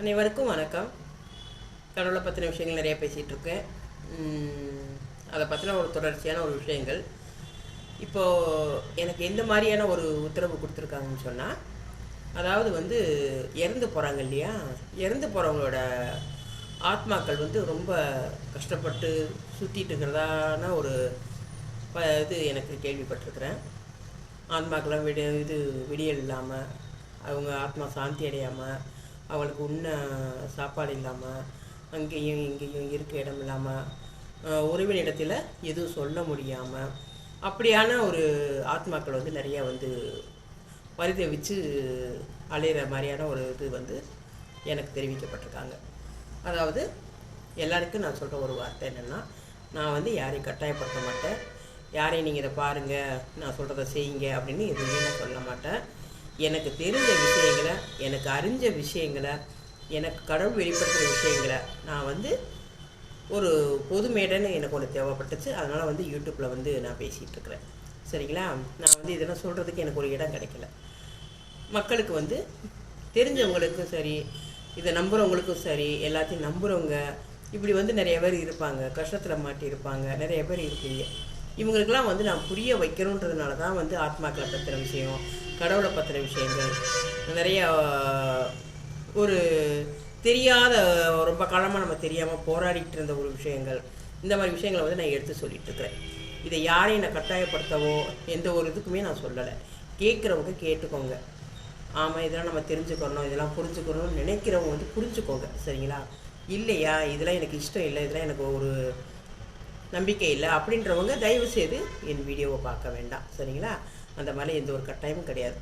அனைவருக்கும் வணக்கம். கடவுளை பற்றின விஷயங்கள் நிறைய பேசிகிட்டு இருக்கேன் அதை பற்றின ஒரு தொடர்ச்சியான ஒரு விஷயங்கள். இப்போது எனக்கு எந்த மாதிரியான ஒரு உத்தரவு கொடுத்துருக்காங்கன்னு சொன்னால் அதாவது வந்து இறந்து போகிறாங்க இல்லையா? இறந்து போகிறவங்களோட ஆத்மாக்கள் வந்து ரொம்ப கஷ்டப்பட்டு சுற்றிட்டு இருக்கிறதான ஒரு ப இது எனக்கு கேள்விப்பட்டிருக்கிறேன். ஆத்மாக்கெல்லாம் விடு இது விடியல் இல்லாமல் அவங்க ஆத்மா சாந்தி அடையாமல் அவளுக்கு உண்ண சாப்பாடு இல்லாமல் அங்கேயும் இங்கேயும் இருக்க இடம் இல்லாமல் உறவினிடத்தில் எதுவும் சொல்ல முடியாமல் அப்படியான ஒரு ஆத்மாக்கள் வந்து நிறையா வந்து வரிதவிச்சு அலையிற மாதிரியான ஒரு இது வந்து எனக்கு தெரிவிக்கப்பட்டிருக்காங்க. அதாவது எல்லாருக்கும் நான் சொல்கிற ஒரு வார்த்தை என்னென்னா நான் வந்து யாரையும் கட்டாயப்படுத்த மாட்டேன். யாரையும் நீங்கள் இதை பாருங்கள் நான் சொல்கிறத செய்யுங்க அப்படின்னு எதுவுமே நான் சொல்ல மாட்டேன். எனக்கு தெரிஞ்ச விஷயங்களை எனக்கு அறிஞ்ச விஷயங்களை எனக்கு கடவுள் வெளிப்படுத்துகிற விஷயங்களை நான் வந்து ஒரு பொது மேடைன்னு எனக்கு ஒன்று தேவைப்பட்டுச்சு. அதனால் வந்து யூடியூப்பில் வந்து நான் பேசிகிட்டு இருக்கிறேன் சரிங்களா? நான் வந்து இதெல்லாம் சொல்கிறதுக்கு எனக்கு ஒரு இடம் கிடைக்கல. மக்களுக்கு வந்து தெரிஞ்சவங்களுக்கும் சரி இதை நம்புகிறவங்களுக்கும் சரி எல்லாத்தையும் நம்புகிறவங்க இப்படி வந்து நிறைய பேர் இருப்பாங்க. கஷ்டத்தில் மாட்டி இருப்பாங்க நிறைய பேர் இருக்கீங்க. இவங்களுக்கெல்லாம் வந்து நான் புரிய வைக்கணுன்றதுனால தான் வந்து ஆத்மாக்களை பற்றின விஷயம் கடவுளை பத்திர விஷயங்கள் நிறைய ஒரு தெரியாத ரொம்ப காலமாக நம்ம தெரியாமல் போராடிட்டு இருந்த ஒரு விஷயங்கள் இந்த மாதிரி விஷயங்களை வந்து நான் எடுத்து சொல்லிட்டு இருக்கிறேன். இதை யாரையும் நான் கட்டாயப்படுத்தவோ எந்த ஒரு இதுக்குமே நான் சொல்லலை. கேட்குறவங்க கேட்டுக்கோங்க. ஆமாம் இதெல்லாம் நம்ம தெரிஞ்சுக்கணும் இதெல்லாம் புரிஞ்சுக்கணும்னு நினைக்கிறவங்க வந்து புரிஞ்சுக்கோங்க சரிங்களா? இல்லையா? இதெல்லாம் எனக்கு இஷ்டம் இல்லை இதெல்லாம் எனக்கு ஒரு நம்பிக்கை இல்லை அப்படின்றவங்க தயவு செய்து என் வீடியோவை பார்க்க வேண்டாம். சரிங்களா? அந்த மாதிரி எந்த ஒரு கட்டாயமும் கிடையாது.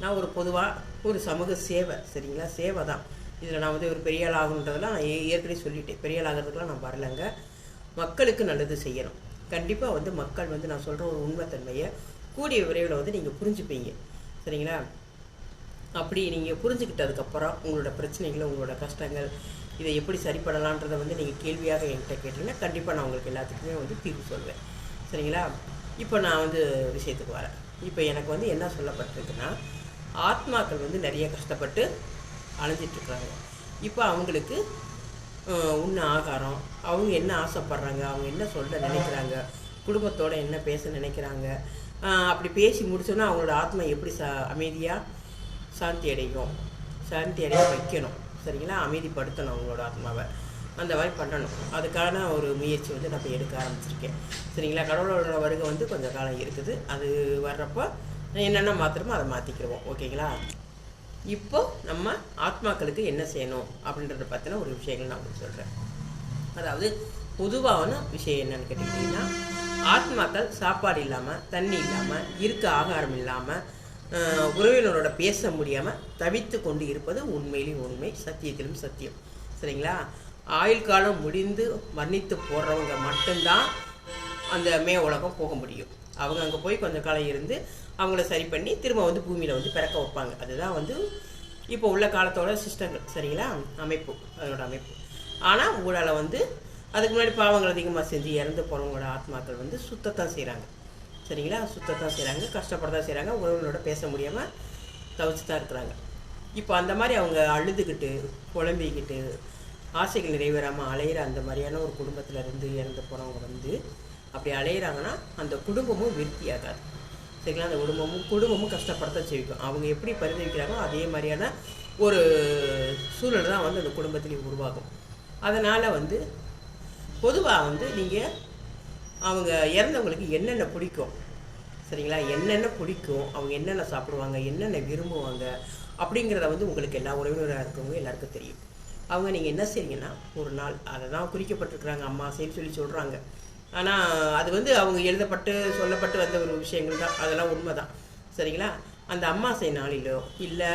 நான் ஒரு பொதுவாக ஒரு சமூக சேவை சரிங்களா? சேவை தான். இதில் நான் வந்து ஒரு பெரிய ஆள் ஆகணுன்றதெல்லாம் ஏ- ஏற்கனவே சொல்லிட்டேன். பெரிய ஆள் நான் வரலைங்க. மக்களுக்கு நல்லது செய்யணும். கண்டிப்பாக வந்து மக்கள் வந்து நான் சொல்கிற ஒரு உண்மைத்தன்மையை கூடிய விரைவில் வந்து நீங்கள் புரிஞ்சுப்பீங்க. சரிங்களா? அப்படி நீங்கள் புரிஞ்சுக்கிட்டதுக்கப்புறம் உங்களோட பிரச்சனைகள் உங்களோட கஷ்டங்கள் இதை எப்படி சரி வந்து நீங்கள் கேள்வியாக என்கிட்ட கேட்டீங்கன்னா கண்டிப்பாக நான் உங்களுக்கு எல்லாத்துக்குமே வந்து தீர்வு சொல்வேன். சரிங்களா? இப்போ நான் வந்து விஷயத்துக்கு வரேன். இப்போ எனக்கு வந்து என்ன சொல்லப்பட்டிருக்குன்னா ஆத்மாக்கள் வந்து நிறைய கஷ்டப்பட்டு அலைஞ்சிட்ருக்குறாங்க இப்போ அவங்களுக்கு உண்ண ஆகாரம் அவங்க என்ன ஆசைப்படுறாங்க அவங்க என்ன சொல்ல நினைக்கிறாங்க குடும்பத்தோட என்ன பேச நினைக்கிறாங்க அப்படி பேசி முடிச்சோன்னா அவங்களோட ஆத்மா எப்படி சா அமைதியாக சாந்தி அடையும்? சாந்தி அடைய வைக்கணும். சரிங்களா? அமைதிப்படுத்தணும் அவங்களோட ஆத்மாவை. அந்த மாதிரி பண்ணணும். அதுக்கான ஒரு முயற்சி வந்து நான் இப்போ எடுக்க ஆரம்பிச்சிருக்கேன். சரிங்களா? கடவுளோட வருகை வந்து கொஞ்சம் காலம் இருக்குது. அது வர்றப்போ என்னென்ன மாத்திரமோ அதை மாற்றிக்கிடுவோம் ஓகேங்களா? இப்போ நம்ம ஆத்மாக்களுக்கு என்ன செய்யணும்? அப்படின்றத பற்றின ஒரு விஷயங்கள் நான் உங்களுக்கு சொல்கிறேன் அதாவது பொதுவான விஷயம் என்னன்னு கேட்டிங்கன்னா ஆத்மாக்கள் சாப்பாடு இல்லாமல் தண்ணி இல்லாமல் இருக்க ஆகாரம் இல்லாமல் உறவினரோட பேச முடியாமல் தவித்து கொண்டு இருப்பது உண்மையிலும் உண்மை சத்தியத்திலும் சத்தியம். சரிங்களா? ஆயுள் காலம் முடிந்து மன்னித்து போடுறவங்க மட்டும்தான் அந்த மே உலகம் போக முடியும். அவங்க அங்கே போய் கொஞ்ச காலம் இருந்து அவங்கள சரி பண்ணி திரும்ப வந்து பூமியில் வந்து பிறக்க வைப்பாங்க. அதுதான் வந்து இப்போ உள்ள காலத்தோட சிஸ்டங்கள். சரிங்களா? அமைப்பு அதனோட அமைப்பு. ஆனால் உங்களால் வந்து அதுக்கு முன்னாடி பாவங்கள் அதிகமாக செஞ்சு இறந்து போகிறவங்களோட ஆத்மாக்கள் வந்து சுத்தத்தான் செய்கிறாங்க சரிங்களா? சுத்தத்தான் செய்கிறாங்க கஷ்டப்படத்தான் செய்கிறாங்க உறவுகளோட பேச முடியாமல் தவிச்சு தான் இருக்கிறாங்க. இப்போ அந்த மாதிரி அவங்க அழுதுகிட்டு புலம்பிக்கிட்டு ஆசைகள் நிறைவேறாமல் அலையிற அந்த மாதிரியான ஒரு குடும்பத்தில் இருந்து இறந்து போனவங்க வந்து அப்படி அலையிறாங்கன்னா அந்த குடும்பமும் விருத்தியாகாது சரிங்களா? அந்த குடும்பமும் குடும்பமும் கஷ்டப்படத்தான் செய்விக்கும். அவங்க எப்படி பரிந்துரைக்கிறாங்களோ அதே மாதிரியான ஒரு சூழல் தான் வந்து அந்த குடும்பத்திலையும் உருவாகும். அதனால் வந்து பொதுவாக வந்து நீங்கள் அவங்க இறந்தவங்களுக்கு என்னென்ன பிடிக்கும்? சரிங்களா? என்னென்ன பிடிக்கும்? அவங்க என்னென்ன சாப்பிடுவாங்க? என்னென்ன விரும்புவாங்க? அப்படிங்கிறத வந்து உங்களுக்கு எல்லா உறவினராக இருக்கவங்க எல்லாருக்கும் தெரியும். அவங்க நீங்கள் என்ன செய்றீங்கன்னா ஒரு நாள் அதை தான் குறிக்கப்பட்டிருக்கிறாங்க. அம்மா செய்ன்னு சொல்லி சொல்கிறாங்க ஆனால் அது வந்து அவங்க எழுதப்பட்டு சொல்லப்பட்டு வந்த ஒரு விஷயங்கள் தான். அதெல்லாம் உண்மை தான் சரிங்களா? அந்த அம்மாசை நாளிலோ இல்லை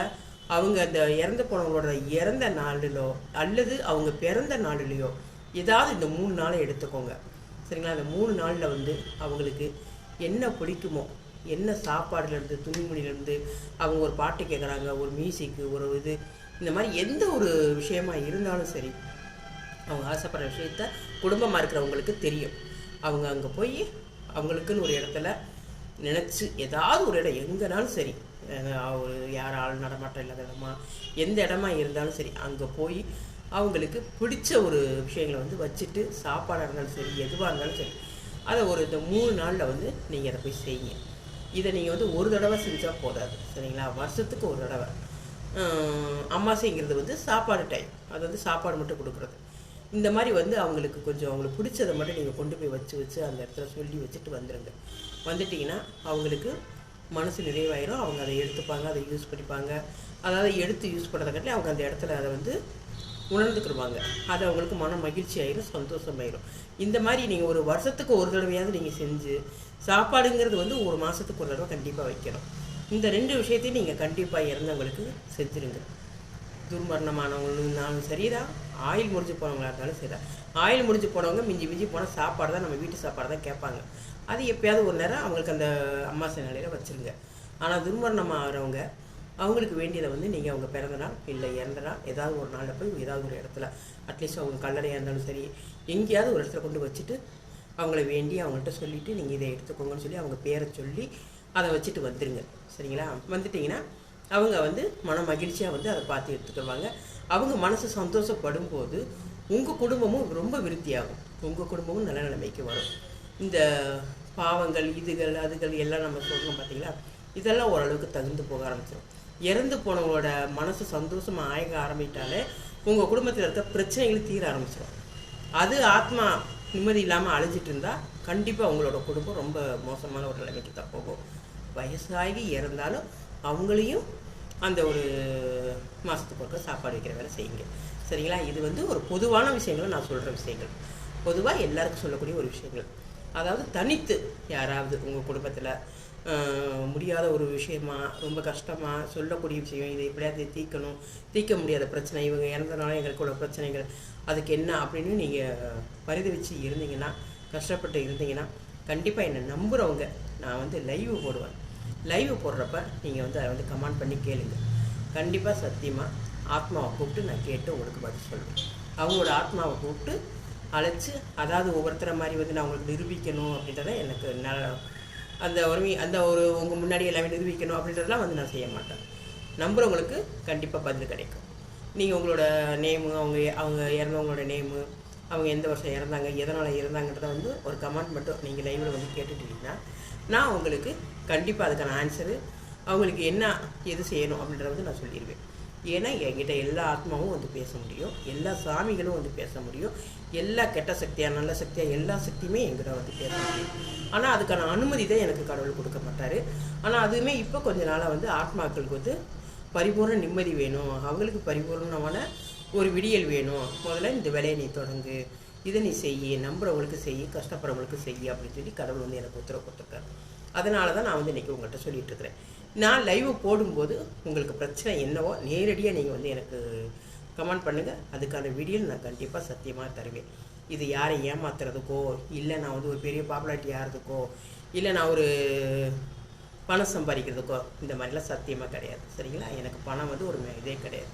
அவங்க அந்த இறந்து போனவங்களோட இறந்த நாளிலோ அல்லது அவங்க பிறந்த நாளிலையோ ஏதாவது இந்த மூணு நாளை எடுத்துக்கோங்க. சரிங்களா? அந்த மூணு நாளில் வந்து அவங்களுக்கு என்ன பிடிக்குமோ என்ன சாப்பாடுலேருந்து துணிமணிலேருந்து அவங்க ஒரு பாட்டு கேட்குறாங்க ஒரு மியூசிக்கு ஒரு இது இந்த மாதிரி எந்த ஒரு விஷயமா இருந்தாலும் சரி அவங்க ஆசைப்படுற விஷயத்த குடும்பமாக இருக்கிறவங்களுக்கு தெரியும். அவங்க அங்கே போய் அவங்களுக்குன்னு ஒரு இடத்துல நினச்சி ஏதாவது ஒரு இடம் எங்கேனாலும் சரி ஒரு யார் ஆள் நடமாட்டம் இல்லாத இடமா எந்த இடமா இருந்தாலும் சரி அங்கே போய் அவங்களுக்கு பிடிச்ச ஒரு விஷயங்களை வந்து வச்சுட்டு சாப்பாடாக இருந்தாலும் சரி எதுவாக இருந்தாலும் சரி அதை ஒரு இந்த மூணு நாளில் வந்து நீங்கள் அதை போய் செய்யுங்க. இதை நீங்கள் வந்து ஒரு தடவை செஞ்சால் போதாது சரிங்களா? வருஷத்துக்கு ஒரு தடவை. அம்மாசைங்கிறது வந்து சாப்பாடு டைம் அது வந்து சாப்பாடு மட்டும் கொடுக்குறது. இந்த மாதிரி வந்து அவங்களுக்கு கொஞ்சம் அவங்களுக்கு பிடிச்சதை மட்டும் நீங்கள் கொண்டு போய் வச்சு வச்சு அந்த இடத்துல சொல்லி வச்சுட்டு வந்துடுங்க வந்துட்டிங்கன்னா அவங்களுக்கு மனசு நிறைவாயிரும். அவங்க அதை எடுத்துப்பாங்க அதை யூஸ் பண்ணிப்பாங்க. அதாவது எடுத்து யூஸ் பண்ணுறதுக்காட்டி அவங்க அந்த இடத்துல அதை வந்து உணர்ந்துக்கிடுவாங்க அது அவங்களுக்கு மன மகிழ்ச்சி ஆயிரும் சந்தோஷமாயிரும் இந்த மாதிரி நீங்கள் ஒரு வருஷத்துக்கு ஒரு தடவையாவது நீங்கள் செஞ்சு சாப்பாடுங்கிறது வந்து ஒரு மாதத்துக்கு ஒரு தடவை கண்டிப்பாக வைக்கணும். இந்த ரெண்டு விஷயத்தையும் நீங்கள் கண்டிப்பாக இறந்தவங்களுக்கு செஞ்சுருங்க. துர்மரணமானவங்களும் சரிதான். ஆயில் முடிஞ்சு போனவங்களா இருந்தாலும் சரிதான். ஆயில் முடிஞ்சு போனவங்க மிஞ்சி மிஞ்சி போனால் சாப்பாடு தான் நம்ம வீட்டு சாப்பாடு தான் கேட்பாங்க. அது எப்பயாவது ஒரு நேரம் அவங்களுக்கு அந்த அம்மாசை நிலையில் வச்சுருங்க. ஆனால் துர்மரணம் ஆகிறவங்க அவங்களுக்கு வேண்டியதை வந்து நீங்கள் அவங்க பிறந்த நாள் இல்லை இறந்த நாள் ஏதாவது ஒரு நாளில் போய் ஏதாவது ஒரு இடத்துல அட்லீஸ்ட் அவங்க கல்லறையாக இருந்தாலும் சரி எங்கேயாவது ஒரு இடத்துல கொண்டு வச்சுட்டு அவங்கள வேண்டி அவங்கள்ட்ட சொல்லிவிட்டு நீங்கள் இதை எடுத்துக்கோங்கன்னு சொல்லி அவங்க பேரை சொல்லி அதை வச்சுட்டு வந்துடுங்க சரிங்களா? வந்துட்டிங்கன்னா அவங்க வந்து மன மகிழ்ச்சியாக வந்து அதை பார்த்து எடுத்துக்கிடுவாங்க அவங்க மனசு சந்தோஷப்படும் போது உங்கள் குடும்பமும் ரொம்ப விருத்தியாகும். உங்கள் குடும்பமும் நல்ல நிலைமைக்கு வரும். இந்த பாவங்கள் இதுகள் அதுகள் எல்லாம் நம்ம சொல்கிறோம் பார்த்தீங்களா இதெல்லாம் ஓரளவுக்கு தகுந்து போக ஆரம்பிச்சிடும் இறந்து போனவங்களோட மனசு சந்தோஷமாக ஆயக ஆரம்பிட்டாலே உங்கள் குடும்பத்தில் இருக்க பிரச்சனைகள் தீர ஆரம்பிச்சிடும் அது ஆத்மா நிம்மதி இல்லாமல் அழிஞ்சிட்டு இருந்தால் கண்டிப்பாக உங்களோட குடும்பம் ரொம்ப மோசமான ஒரு நிலைமைக்கு தான் போகும். வயசாகி இறந்தாலும் அவங்களையும் அந்த ஒரு மாதத்துக்கு ஒருக்க சாப்பாடு வைக்கிற வேலை செய்யுங்க. சரிங்களா? இது வந்து ஒரு பொதுவான விஷயங்களை நான் சொல்கிற விஷயங்கள். பொதுவாக எல்லாருக்கும் சொல்லக்கூடிய ஒரு விஷயங்கள். அதாவது தனித்து யாராவது உங்கள் குடும்பத்தில் முடியாத ஒரு விஷயமா ரொம்ப கஷ்டமாக சொல்லக்கூடிய விஷயம் இதை எப்படியாவது தீர்க்கணும். தீர்க்க முடியாத பிரச்சனை இவங்க இறந்தனால எங்களுக்கு உள்ள பிரச்சனைகள் அதுக்கு என்ன அப்படின்னு நீங்கள் பரிதவிச்சு இருந்தீங்கன்னா கஷ்டப்பட்டு இருந்தீங்கன்னா கண்டிப்பாக என்னை நம்புகிறவங்க நான் வந்து லைவ் போடுவேன். லைவ் போடுறப்ப நீங்கள் வந்து அதை வந்து கமெண்ட் பண்ணி கேளுங்க. கண்டிப்பாக சத்தியமாக ஆத்மாவை கூப்பிட்டு நான் கேட்டு உங்களுக்கு பதில் சொல்லுவேன் அவங்களோட ஆத்மாவை கூப்பிட்டு அழைச்சி அதாவது ஒவ்வொருத்தரை மாதிரி வந்து நான் உங்களுக்கு நிரூபிக்கணும் அப்படின்றத எனக்கு ந அந்த உரிமை அந்த ஒரு உங்கள் முன்னாடி எல்லாமே நிரூபிக்கணும் அப்படின்றதெல்லாம் வந்து நான் செய்ய மாட்டேன். நம்புகிறவங்களுக்கு கண்டிப்பாக பதில் கிடைக்கும். நீங்கள் உங்களோட நேமு அவங்க அவங்க இறந்தவங்களோட நேமு அவங்க எந்த வருஷம் இறந்தாங்க எதனால் இறந்தாங்கன்றத வந்து ஒரு கமெண்ட் மட்டும் நீங்கள் லைவில் வந்து கேட்டுட்டீங்கன்னா நான் உங்களுக்கு கண்டிப்பாக அதுக்கான ஆன்சரு அவங்களுக்கு என்ன எது செய்யணும் அப்படின்றத வந்து நான் சொல்லிடுவேன் ஏன்னா என்கிட்ட எல்லா ஆத்மாவும் வந்து பேச முடியும். எல்லா சாமிகளும் வந்து பேச முடியும். எல்லா கெட்ட சக்தியாக நல்ல சக்தியாக எல்லா சக்தியுமே என்கிட்ட வந்து பேச முடியும். ஆனால் அதுக்கான அனுமதி தான் எனக்கு கடவுள் கொடுக்க மாட்டார். ஆனால் அதுவுமே இப்போ கொஞ்ச நாளாக வந்து ஆத்மாக்களுக்கு வந்து பரிபூர்ண நிம்மதி வேணும். அவங்களுக்கு பரிபூர்ணமான ஒரு விடியல் வேணும். முதல்ல இந்த வேலையை நீ தொடங்கு. இதை நீ செய்யி நம்புறவங்களுக்கு செய்யி கஷ்டப்படுறவங்களுக்கு செய்யி அப்படின்னு சொல்லி கடவுள் வந்து எனக்கு உத்தரவு கொடுத்துருக்காரு. அதனால தான் நான் வந்து இன்றைக்கி உங்கள்கிட்ட சொல்லிட்டு இருக்கிறேன். நான் லைவ் போடும்போது உங்களுக்கு பிரச்சனை என்னவோ நேரடியாக நீங்கள் வந்து எனக்கு கமெண்ட் பண்ணுங்கள் அதுக்கான வீடியோ நான் கண்டிப்பாக சத்தியமாக தருவேன். இது யாரை ஏமாத்துறதுக்கோ இல்லை நான் வந்து ஒரு பெரிய பாப்புலாரிட்டி ஆகிறதுக்கோ இல்லை நான் ஒரு பணம் சம்பாதிக்கிறதுக்கோ இந்த மாதிரிலாம் சத்தியமாக கிடையாது. சரிங்களா? எனக்கு பணம் வந்து ஒரு இதே கிடையாது.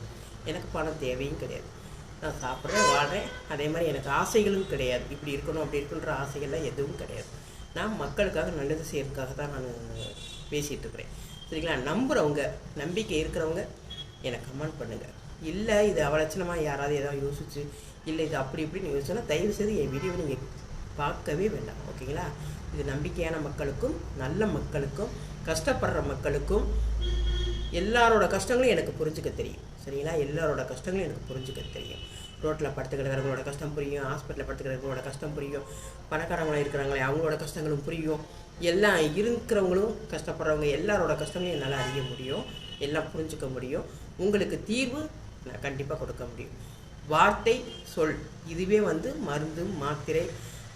எனக்கு பணம் தேவையும் கிடையாது. நான் சாப்பிட்றேன் வாழ்கிறேன் அதே மாதிரி எனக்கு ஆசைகளும் கிடையாது. இப்படி இருக்கணும் அப்படி இருக்குன்ற ஆசைகள்லாம் எதுவும் கிடையாது. நான் மக்களுக்காக நல்லது செய்யறதுக்காக தான் நான் பேசிகிட்டு இருக்கிறேன். சரிங்களா? நம்புகிறவங்க நம்பிக்கை இருக்கிறவங்க எனக்கு கமெண்ட் பண்ணுங்கள் இல்லை இது அவலட்சணமாக யாராவது ஏதாவது யோசிச்சு இல்லை இது அப்படி இப்படின்னு யோசிச்சோன்னா தயவு செய்து என் வீடியோவை நீங்கள் பார்க்கவே வேண்டாம். ஓகேங்களா? இது நம்பிக்கையான மக்களுக்கும் நல்ல மக்களுக்கும் கஷ்டப்படுற மக்களுக்கும் எல்லாரோட கஷ்டங்களும் எனக்கு புரிஞ்சுக்க தெரியும். சரிங்களா? எல்லாரோட கஷ்டங்களும் எனக்கு புரிஞ்சுக்க தெரியும். ரோட்டில் படுத்துக்கிறவங்களோட கஷ்டம் புரியும். ஹாஸ்பிட்டலில் படுத்துக்கிறவங்களோட கஷ்டம் புரியும். பணக்காரங்களாக இருக்கிறாங்களே அவங்களோட கஷ்டங்களும் புரியும். எல்லாம் இருக்கிறவங்களும் கஷ்டப்படுறவங்க எல்லாரோட கஷ்டங்களும் என்னால் அறிய முடியும். எல்லாம் புரிஞ்சுக்க முடியும். உங்களுக்கு தீர்வு நான் கண்டிப்பாக கொடுக்க முடியும். வார்த்தை சொல் இதுவே வந்து மருந்து மாத்திரை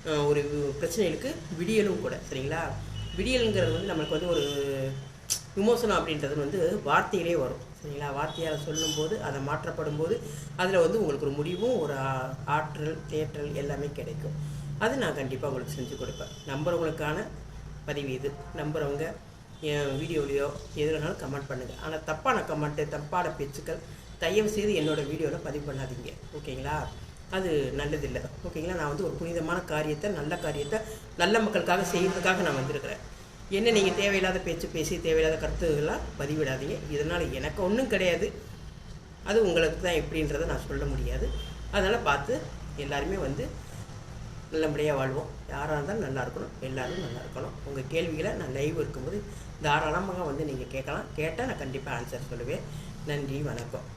ஒரு பிரச்சனைகளுக்கு விடியலும் கூட. சரிங்களா? விடியலுங்கிறது வந்து நம்மளுக்கு வந்து ஒரு விமோசனம் அப்படின்றது வந்து வார்த்தையிலே வரும் சரிங்களா? வார்த்தையால் சொல்லும்போது அதை மாற்றப்படும் போது அதில் வந்து உங்களுக்கு ஒரு முடிவும் ஒரு ஆற்றல் தேற்றல் எல்லாமே கிடைக்கும். அது நான் கண்டிப்பாக உங்களுக்கு செஞ்சு கொடுப்பேன். நம்புறவங்களுக்கான பதிவு இது. நம்புறவங்க என் வீடியோலையோ எது வேணாலும் கமெண்ட் பண்ணுங்கள் ஆனால் தப்பான கமெண்ட்டு தப்பான பேச்சுக்கள் தயவு செய்து என்னோட வீடியோவில் பதிவு பண்ணாதீங்க. ஓகேங்களா? அது நல்லதில்லை. ஓகேங்களா? நான் வந்து ஒரு புனிதமான காரியத்தை நல்ல காரியத்தை நல்ல மக்களுக்காக செய்யறதுக்காக நான் வந்திருக்கிறேன். என்ன நீங்கள் தேவையில்லாத பேச்சு பேசி தேவையில்லாத கருத்துக்கள்லாம் பதிவிடாதீங்க. இதனால் எனக்கு ஒன்றும் கிடையாது. அது உங்களுக்கு தான் எப்படின்றத நான் சொல்ல முடியாது. அதனால் பார்த்து எல்லாருமே வந்து நல்லபடியாக வாழ்வோம். யாராக இருந்தாலும் நல்லா இருக்கணும். எல்லோரும் நல்லா இருக்கணும். உங்கள் கேள்விகளை நான் லைவ் இருக்கும்போது தாராளமாக வந்து நீங்கள் கேட்கலாம். கேட்டால் நான் கண்டிப்பாக ஆன்சர் சொல்லுவேன். நன்றி வணக்கம்.